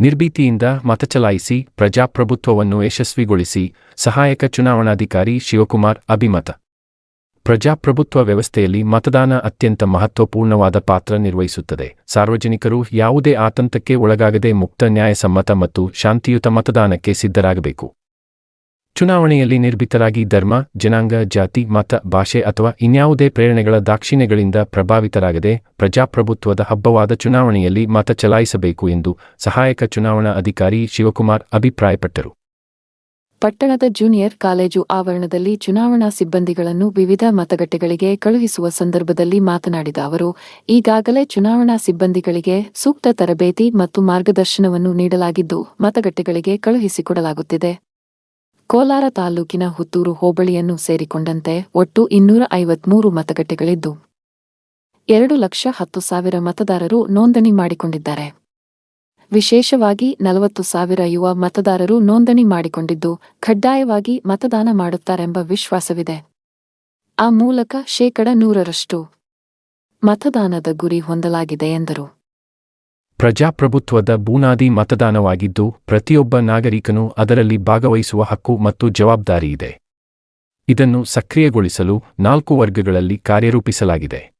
ನಿರ್ಭೀತಿಯಿಂದ ಮತಚಲಾಯಿಸಿ ಪ್ರಜಾಪ್ರಭುತ್ವವನ್ನು ಯಶಸ್ವಿಗೊಳಿಸಿ ಸಹಾಯಕ ಚುನಾವಣಾಧಿಕಾರಿ ಶಿವಕುಮಾರ್ ಅಭಿಮತ. ಪ್ರಜಾಪ್ರಭುತ್ವ ವ್ಯವಸ್ಥೆಯಲ್ಲಿ ಮತದಾನ ಅತ್ಯಂತ ಮಹತ್ವಪೂರ್ಣವಾದ ಪಾತ್ರ ನಿರ್ವಹಿಸುತ್ತದೆ. ಸಾರ್ವಜನಿಕರು ಯಾವುದೇ ಆತಂಕಕ್ಕೆ ಒಳಗಾಗದೆ ಮುಕ್ತ, ನ್ಯಾಯಸಮ್ಮತ ಮತ್ತು ಶಾಂತಿಯುತ ಮತದಾನಕ್ಕೆ ಸಿದ್ಧರಾಗಬೇಕು. ಚುನಾವಣೆಯಲ್ಲಿ ನಿರ್ಭೀತರಾಗಿ ಧರ್ಮ, ಜನಾಂಗ, ಜಾತಿ, ಮತ, ಭಾಷೆ ಅಥವಾ ಇನ್ಯಾವುದೇ ಪ್ರೇರಣೆಗಳ ದಾಕ್ಷಿಣ್ಯಗಳಿಂದ ಪ್ರಭಾವಿತರಾಗದೆ ಪ್ರಜಾಪ್ರಭುತ್ವದ ಹಬ್ಬವಾದ ಚುನಾವಣೆಯಲ್ಲಿ ಮತ ಚಲಾಯಿಸಬೇಕು ಎಂದು ಸಹಾಯಕ ಚುನಾವಣಾ ಅಧಿಕಾರಿ ಶಿವಕುಮಾರ್ ಅಭಿಪ್ರಾಯಪಟ್ಟರು. ಪಟ್ಟಣದ ಜೂನಿಯರ್ ಕಾಲೇಜು ಆವರಣದಲ್ಲಿ ಚುನಾವಣಾ ಸಿಬ್ಬಂದಿಗಳನ್ನು ವಿವಿಧ ಮತಗಟ್ಟೆಗಳಿಗೆ ಕಳುಹಿಸುವ ಸಂದರ್ಭದಲ್ಲಿ ಮಾತನಾಡಿದ ಅವರು, ಈಗಾಗಲೇ ಚುನಾವಣಾ ಸಿಬ್ಬಂದಿಗಳಿಗೆ ಸೂಕ್ತ ತರಬೇತಿ ಮತ್ತು ಮಾರ್ಗದರ್ಶನವನ್ನು ನೀಡಲಾಗಿದ್ದು ಮತಗಟ್ಟೆಗಳಿಗೆ ಕಳುಹಿಸಿಕೊಡಲಾಗುತ್ತಿದೆ. ಕೋಲಾರ ತಾಲೂಕಿನ ಹುತ್ತೂರು ಹೋಬಳಿಯನ್ನು ಸೇರಿಕೊಂಡಂತೆ ಒಟ್ಟು ಇನ್ನೂರ ಐವತ್ಮೂರು ಮತಗಟ್ಟೆಗಳಿದ್ದು, ಎರಡು ಲಕ್ಷ ಹತ್ತು ಸಾವಿರ ಮತದಾರರು ನೋಂದಣಿ ಮಾಡಿಕೊಂಡಿದ್ದಾರೆ. ವಿಶೇಷವಾಗಿ ನಲವತ್ತು ಸಾವಿರ ಯುವ ಮತದಾರರು ನೋಂದಣಿ ಮಾಡಿಕೊಂಡಿದ್ದು, ಕಡ್ಡಾಯವಾಗಿ ಮತದಾನ ಮಾಡುತ್ತಾರೆಂಬ ವಿಶ್ವಾಸವಿದೆ. ಆ ಮೂಲಕ ಶೇಕಡ ನೂರರಷ್ಟು ಮತದಾನದ ಗುರಿ ಹೊಂದಲಾಗಿದೆ ಎಂದರು. ಪ್ರಜಾಪ್ರಭುತ್ವದ ಬೂನಾದಿ ಮತದಾನವಾಗಿದ್ದು, ಪ್ರತಿಯೊಬ್ಬ ನಾಗರಿಕನೂ ಅದರಲ್ಲಿ ಭಾಗವಹಿಸುವ ಹಕ್ಕು ಮತ್ತು ಜವಾಬ್ದಾರಿಯಿದೆ ಇದನ್ನು ಸಕ್ರಿಯಗೊಳಿಸಲು ನಾಲ್ಕು ವರ್ಗಗಳಲ್ಲಿ ಕಾರ್ಯರೂಪಿಸಲಾಗಿದೆ.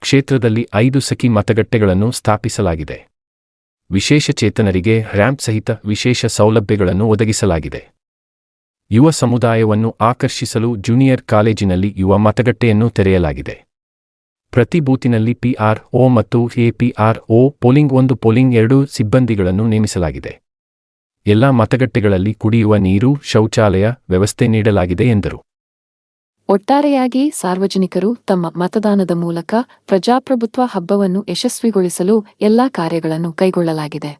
ಕ್ಷೇತ್ರದಲ್ಲಿ ಐದು ಸಖಿ ಮತಗಟ್ಟೆಗಳನ್ನು ಸ್ಥಾಪಿಸಲಾಗಿದೆ. ವಿಶೇಷಚೇತನರಿಗೆ ರ್ಯಾಂಪ್ ಸಹಿತ ವಿಶೇಷ ಸೌಲಭ್ಯಗಳನ್ನು ಒದಗಿಸಲಾಗಿದೆ. ಯುವ ಸಮುದಾಯವನ್ನು ಆಕರ್ಷಿಸಲು ಜೂನಿಯರ್ ಕಾಲೇಜಿನಲ್ಲಿ ಯುವ ಮತಗಟ್ಟೆಯನ್ನು ತೆರೆಯಲಾಗಿದೆ. ಪ್ರತಿ ಬೂತಿನಲ್ಲಿ ಒ ಮತ್ತು ಎಪಿಆರ್ ಒ ಪೋಲಿಂಗ್ ಒಂದು ಪೋಲಿಂಗ್ ಎರಡು ಸಿಬ್ಬಂದಿಗಳನ್ನು ನೇಮಿಸಲಾಗಿದೆ. ಎಲ್ಲ ಮತಗಟ್ಟೆಗಳಲ್ಲಿ ಕುಡಿಯುವ ನೀರು, ಶೌಚಾಲಯ ವ್ಯವಸ್ಥೆ ನೀಡಲಾಗಿದೆ ಎಂದರು. ಒಟ್ಟಾರೆಯಾಗಿ ಸಾರ್ವಜನಿಕರು ತಮ್ಮ ಮತದಾನದ ಮೂಲಕ ಪ್ರಜಾಪ್ರಭುತ್ವ ಹಬ್ಬವನ್ನು ಯಶಸ್ವಿಗೊಳಿಸಲು ಎಲ್ಲಾ ಕಾರ್ಯಗಳನ್ನು ಕೈಗೊಳ್ಳಲಾಗಿದೆ.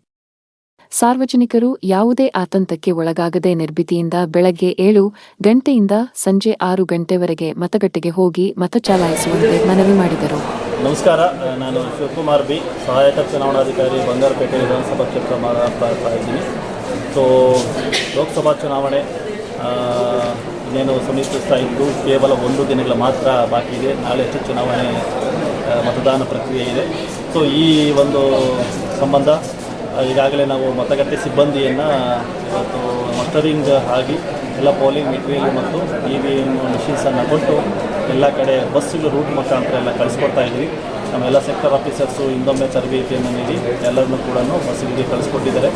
ಸಾರ್ವಜನಿಕರು ಯಾವುದೇ ಆತಂಕಕ್ಕೆ ಒಳಗಾಗದೆ ನಿರ್ಭೀತಿಯಿಂದ ಬೆಳಗ್ಗೆ ಏಳು ಗಂಟೆಯಿಂದ ಸಂಜೆ ಆರು ಗಂಟೆವರೆಗೆ ಮತಗಟ್ಟೆಗೆ ಹೋಗಿ ಮತ ಚಲಾಯಿಸುವಂತೆ ಮನವಿ ಮಾಡಿದರು. ನಮಸ್ಕಾರ, ನಾನು ಶಿವಕುಮಾರ್ ಬಿ, ಸಹಾಯಕ ಚುನಾವಣಾಧಿಕಾರಿ, ಬಂಗಾರಪೇಟೆ ವಿಧಾನಸಭಾ ಕ್ಷೇತ್ರ ಮಾಡ್ತಾ ಇದ್ದೀನಿ. ಸೊ ಲೋಕಸಭಾ ಚುನಾವಣೆ ಇನ್ನೇನು ಸಮೀಪಿಸ್ತಾ ಇದ್ದು ಕೇವಲ ಒಂದು ದಿನಗಳ ಮಾತ್ರ ಬಾಕಿ ಇದೆ. ನಾಳೆ ಹೆಚ್ಚು ಚುನಾವಣೆ ಮತದಾನ ಪ್ರಕ್ರಿಯೆ ಇದೆ. ಸೊ ಈ ಒಂದು ಸಂಬಂಧ ಈಗಾಗಲೇ ನಾವು ಮತಗಟ್ಟೆ ಸಿಬ್ಬಂದಿಯನ್ನು ಇವತ್ತು ಮಸ್ಟರಿಂಗ್ ಆಗಿ ಎಲ್ಲ ಪೋಲಿಂಗ್ ಮೆಟೀರಿಯಲ್ ಮತ್ತು ಇ ವಿ ಎಂ ಮಿಷಿನ್ಸನ್ನು ಕೊಟ್ಟು ಎಲ್ಲ ಕಡೆ ಬಸ್ಸುಗಳು ರೂಟ್ ಮುಖಾಂತರ ಎಲ್ಲ ಕಳಿಸ್ಕೊಡ್ತಾ ಇದ್ವಿ ನಮ್ಮೆಲ್ಲ ಸೆಕ್ಟರ್ ಆಫೀಸರ್ಸು ಹಿಂದೊಮ್ಮೆ ತರಬೇತಿಯನ್ನು ನೀಡಿ ಎಲ್ಲರನ್ನೂ ಕೂಡ ಬಸ್ಸಿಗೆ ಕಳಿಸ್ಕೊಟ್ಟಿದ್ದಾರೆ.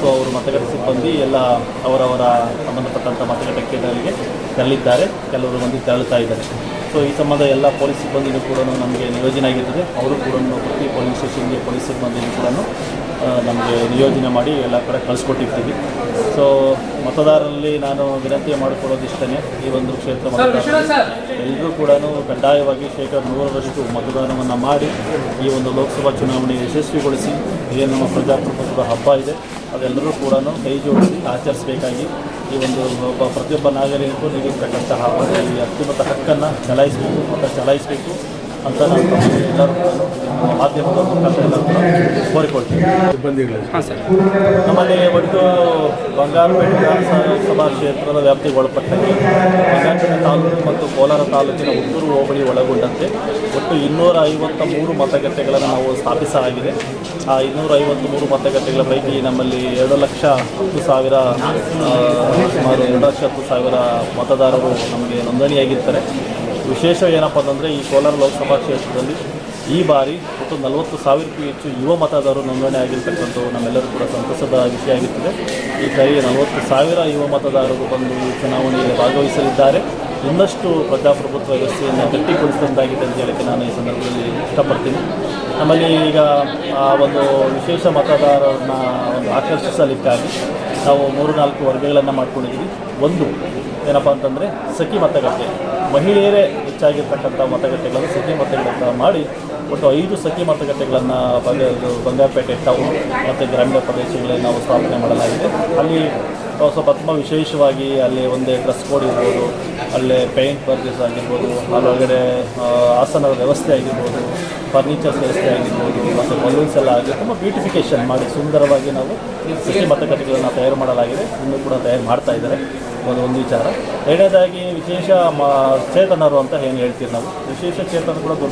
ಸೊ, ಅವರು ಮತಗಟ್ಟೆ ಸಿಬ್ಬಂದಿ ಎಲ್ಲ ಅವರವರ ಸಂಬಂಧಪಟ್ಟಂಥ ಮತಗಟ್ಟೆ ಕೇಂದ್ರಗಳಿಗೆ ತೆರಳಿದ್ದಾರೆ. ಕೆಲವರು ಮಂದಿ ತೆರಳುತ್ತಾ ಇದ್ದಾರೆ. ಸೊ ಈ ಸಂಬಂಧ ಎಲ್ಲ ಪೊಲೀಸ್ ಸಿಬ್ಬಂದಿಗೂ ಕೂಡ ನಮಗೆ ನಿಯೋಜನೆ ಆಗಿರ್ತದೆ. ಅವರು ಕೂಡ ಪ್ರತಿ ಪೊಲೀಸ್ ಸ್ಟೇಷನ್ಗೆ ಪೊಲೀಸ್ ಸಿಬ್ಬಂದಿಗೂ ಕೂಡ ನಮಗೆ ನಿಯೋಜನೆ ಮಾಡಿ ಎಲ್ಲ ಕಡೆ ಕಳಿಸ್ಕೊಟ್ಟಿರ್ತೀವಿ. ಸೊ ಮತದಾರರಲ್ಲಿ ನಾನು ವಿನಂತಿ ಮಾಡಿಕೊಳ್ಳೋದು ಇಷ್ಟೇ ಈ ಒಂದು ಕ್ಷೇತ್ರ ಎಲ್ಲರೂ ಕೂಡ ಕಡ್ಡಾಯವಾಗಿ ಶೇಕಡ ನೂರರಷ್ಟು ಮತದಾನವನ್ನು ಮಾಡಿ ಈ ಒಂದು ಲೋಕಸಭಾ ಚುನಾವಣೆ ಯಶಸ್ವಿಗೊಳಿಸಿ ಏನು ನಮ್ಮ ಪ್ರಜಾಪ್ರಭುತ್ವದ ಹಬ್ಬ ಇದೆ. ಅದೆಲ್ಲರೂ ಕೂಡ ಕೈ ಜೋಡಿಸಿ ಆಚರಿಸಬೇಕಾಗಿ ಈ ಒಂದು ಒಬ್ಬ ಪ್ರತಿಯೊಬ್ಬ ನಾಗರಿಕರು ನೀಡಿರ್ತಕ್ಕಂತಹ ಈ ಅತ್ಯುನ್ನತ ಹಕ್ಕನ್ನು ಚಲಾಯಿಸಬೇಕು ಮತ್ತು ಚಲಾಯಿಸಬೇಕು. ಅಂತ ನಾನು ಎಲ್ಲರೂ ಮಾಧ್ಯಮದ ಮುಖಾಂತರ ಎಲ್ಲರೂ ಕೂಡ ಕೋರಿಕೊಳ್ತೀನಿ ನಮ್ಮಲ್ಲಿ ಒಟ್ಟು ಬಂಗಾರಪೇಟೆ ವಿಧಾನಸಭಾ ಕ್ಷೇತ್ರದ ವ್ಯಾಪ್ತಿಗೆ ಒಳಪಟ್ಟಂತೆ ಬಂಗಾರಪೇಟೆ ತಾಲೂಕು ಮತ್ತು ಕೋಲಾರ ತಾಲೂಕಿನ ಉತ್ತೂರು ಹೋಬಳಿ ಒಳಗೊಂಡಂತೆ ಒಟ್ಟು ಇನ್ನೂರ ಐವತ್ತ ಮೂರು ಮತಗಟ್ಟೆಗಳನ್ನು ನಾವು ಸ್ಥಾಪಿಸಲಾಗಿದೆ. ಆ ಇನ್ನೂರ ಐವತ್ತು ಮೂರು ಮತಗಟ್ಟೆಗಳ ಪೈಕಿ ನಮ್ಮಲ್ಲಿ ಎರಡು ಲಕ್ಷ ಹತ್ತು ಸಾವಿರ ಸುಮಾರು ಎರಡು ಲಕ್ಷ ಹತ್ತು ಸಾವಿರ ಮತದಾರರು ನಮಗೆ ನೋಂದಣಿಯಾಗಿರ್ತಾರೆ. ವಿಶೇಷ ಏನಪ್ಪ ಅಂತಂದರೆ ಈ ಕೋಲಾರ ಲೋಕಸಭಾ ಕ್ಷೇತ್ರದಲ್ಲಿ ಈ ಬಾರಿ ಒಟ್ಟು ನಲವತ್ತು ಸಾವಿರಕ್ಕೂ ಹೆಚ್ಚು ಯುವ ಮತದಾರರು ನೋಂದಣಿ ಆಗಿರ್ತಕ್ಕಂಥವು ನಮ್ಮೆಲ್ಲರೂ ಕೂಡ ಸಂತಸದ ವಿಷಯ ಆಗಿರ್ತದೆ. ಈ ಬಾರಿ ನಲವತ್ತು ಸಾವಿರ ಯುವ ಮತದಾರರು ಬಂದು ಈ ಚುನಾವಣೆಯಲ್ಲಿ ಭಾಗವಹಿಸಲಿದ್ದಾರೆ. ಇನ್ನಷ್ಟು ಪ್ರಜಾಪ್ರಭುತ್ವ ವ್ಯವಸ್ಥೆಯನ್ನು ಗಟ್ಟಿಗೊಳಿಸಿದಂತಾಗಿದೆ ಅಂತ ಹೇಳಕ್ಕೆ ನಾನು ಈ ಸಂದರ್ಭದಲ್ಲಿ ಇಷ್ಟಪಡ್ತೀನಿ. ನಮ್ಮಲ್ಲಿ ಈಗ ಆ ಒಂದು ವಿಶೇಷ ಮತದಾರರನ್ನ ಒಂದು ಆಕರ್ಷಿಸಲಿಕ್ಕಾಗಿ ನಾವು ಮೂರು ನಾಲ್ಕು ವರ್ಗಗಳನ್ನು ಮಾಡ್ಕೊಂಡಿದ್ದೀವಿ ಒಂದು ಏನಪ್ಪ ಅಂತಂದರೆ ಸಖಿ ಮತಗಟ್ಟೆ. ಮಹಿಳೆಯರೇ ಹೆಚ್ಚಾಗಿರ್ತಕ್ಕಂಥ ಮತಗಟ್ಟೆಗಳನ್ನು ಸಖಿ ಮತಗಟ್ಟೆಗಳನ್ನು ಮಾಡಿ ಒಟ್ಟು ಐದು ಸಖಿ ಮತಗಟ್ಟೆಗಳನ್ನು ಬಂಗ ಬಂಗಾರಪೇಟೆ ಟೌನ್ ಮತ್ತು ಗ್ರಾಮೀಣ ಪ್ರದೇಶಗಳಲ್ಲಿ ನಾವು ಸ್ಥಾಪನೆ ಮಾಡಲಾಗಿದೆ. ಅಲ್ಲಿ ಸ್ವಲ್ಪ ತುಂಬ ವಿಶೇಷವಾಗಿ ಅಲ್ಲಿ ಒಂದೇ ಡ್ರೆಸ್ ಕೋಡ್ ಇರ್ಬೋದು, ಅಲ್ಲೇ ಪೇಂಟ್ ಪರ್ಚೇಸ್ ಆಗಿರ್ಬೋದು ಅಲ್ಲೊಳಗಡೆ ಆಸನದ ವ್ಯವಸ್ಥೆ ಆಗಿರ್ಬೋದು ಫರ್ನಿಚರ್ಸ್ ವ್ಯವಸ್ಥೆ ಆಗಿರ್ಬೋದು, ಮತ್ತು ಬಲೂನ್ಸ್ ಎಲ್ಲ ಆಗಿ ತುಂಬ ಬ್ಯೂಟಿಫಿಕೇಷನ್ ಮಾಡಿ ಸುಂದರವಾಗಿ ನಾವು ಸಖಿ ಮತಗಟ್ಟೆಗಳನ್ನು ತಯಾರು ಮಾಡಲಾಗಿದೆ. ಇನ್ನೂ ಕೂಡ ತಯಾರು ಮಾಡ್ತಾ ಇದ್ದಾರೆ. ಒಂದು ಒಂದು ವಿಚಾರ. ಎರಡನೇದಾಗಿ ವಿಶೇಷ ಮ ಚೇತನರು ಅಂತ ಏನು ಹೇಳ್ತೀವಿ ನಾವು? ವಿಶೇಷ ಚೇತನ ಕೂಡ